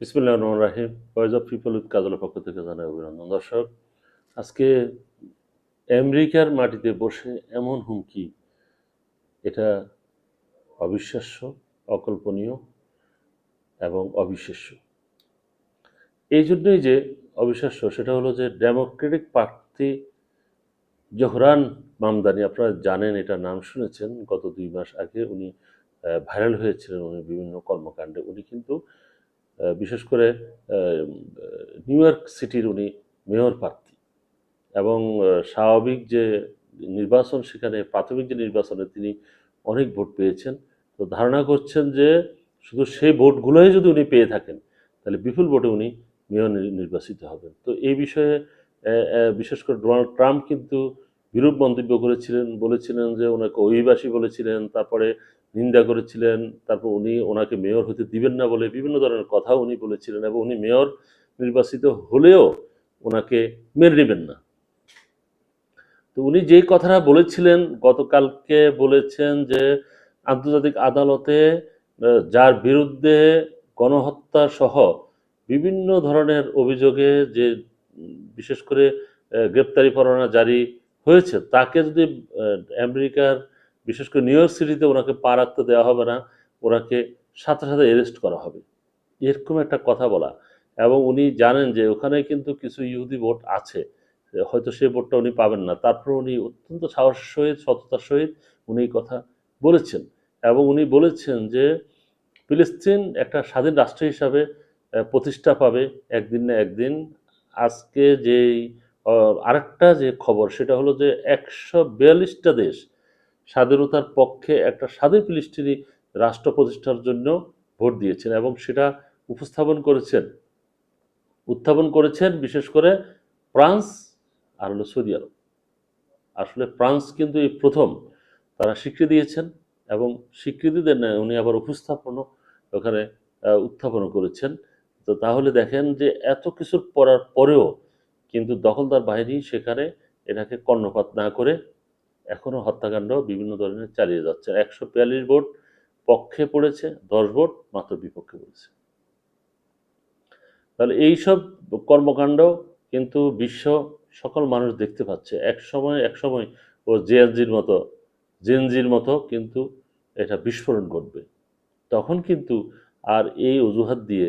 বিসমুল্লাহ রহমান রাহিম। ভয়েস অফ পিপল উইথ কাজলের পক্ষ থেকে জানাই অভিনন্দন। দর্শক, আজকে আমেরিকার মাটিতে বসে এমন হুমকি, এটা অবিশ্বাস্য, অকল্পনীয় এবং অবিশ্বাস্য। এই জন্যই যে অবিশ্বাস্য, সেটা হলো যে ডেমোক্রেটিক প্রার্থী জোহরান মামদানি, আপনারা জানেন এটা নাম শুনেছেন, গত দুই মাস আগে উনি ভাইরাল হয়েছিলেন, উনি বিভিন্ন কর্মকাণ্ডে। উনি কিন্তু বিশেষ করে নিউ ইয়র্ক সিটির উনি মেয়র প্রার্থী। এবং স্বাভাবিক যে নির্বাচন সেখানে, প্রাথমিক যে নির্বাচনে তিনি অনেক ভোট পেয়েছেন। তো ধারণা করছেন যে, শুধু সেই ভোটগুলোই যদি উনি পেয়ে থাকেন, তাহলে বিপুল ভোটে উনি মেয়র নির্বাচিত হবেন। তো এই বিষয়ে বিশেষ করে ডোনাল্ড ট্রাম্প কিন্তু বিরূপ মন্তব্য করেছিলেন, বলেছিলেন যে ওনাকে অভিবাসী বলেছিলেন, তারপরে নিন্দা করেছিলেন, তারপর উনি ওনাকে মেয়র হতে দিবেন না বলে বিভিন্ন ধরনের কথা উনি বলেছিলেন এবং উনি মেয়র নির্বাচিত হলেও ওনাকে মেনে নেবেন না। তো উনি যেই কথাটা বলেছিলেন, গতকালকে বলেছেন যে আন্তর্জাতিক আদালতে যার বিরুদ্ধে গণহত্যা সহ বিভিন্ন ধরনের অভিযোগে যে বিশেষ করে গ্রেপ্তারি পরোয়ানা জারি হয়েছে, তাকে যদি আমেরিকার, বিশেষ করে নিউ ইয়র্ক সিটিতে ওনাকে পা রাখতে দেওয়া হবে না, ওনাকে সাথে সাথে অ্যারেস্ট করা হবে। এরকম একটা কথা বলা। এবং উনি জানেন যে ওখানে কিন্তু কিছু ইহুদি ভোট আছে, হয়তো সেই ভোটটা উনি পাবেন না। তারপর উনি অত্যন্ত সাহসের সহিত, সততার সহিত উনি এই কথা বলেছেন। এবং উনি বলেছেন যে ফিলিস্তিন একটা স্বাধীন রাষ্ট্র হিসাবে প্রতিষ্ঠা পাবে একদিন না একদিন। আজকে যেই আরেকটা যে খবর, সেটা হলো যে একশো বিয়াল্লিশটা দেশ স্বাধীনতার পক্ষে একটা স্বাধীন ফিলিস্তিনি রাষ্ট্র প্রতিষ্ঠার জন্য ভোট দিয়েছেন এবং সেটা উপস্থাপন করেছেন। উত্থাপন করেছেন বিশেষ করে ফ্রান্স আর হলো সৌদি আরব। আসলে ফ্রান্স কিন্তু এই প্রথম, তারা স্বীকৃতি দিয়েছেন এবং স্বীকৃতি দেন উনি আবার উপস্থাপনও ওখানে উত্থাপন করেছেন। তো তাহলে দেখেন যে এত কিছুর পড়ার পরেও কিন্তু দখলদার বাহিনী সেখানে এটাকে কর্ণপাত না করে এখনও হত্যাকাণ্ড বিভিন্ন ধরনের চালিয়ে যাচ্ছে। একশো বিয়াল্লিশ ভোট পক্ষে পড়েছে, দশ ভোট মাত্র বিপক্ষে পড়েছে। তাহলে এইসব কর্মকাণ্ড কিন্তু বিশ্ব সকল মানুষ দেখতে পাচ্ছে। এক সময় এক সময় ও জেএনজির মতো জেনজির মতো কিন্তু এটা বিস্ফোরণ ঘটবে। তখন কিন্তু আর এই অজুহাত দিয়ে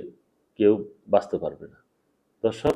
কেউ বাঁচতে পারবে না। দর্শক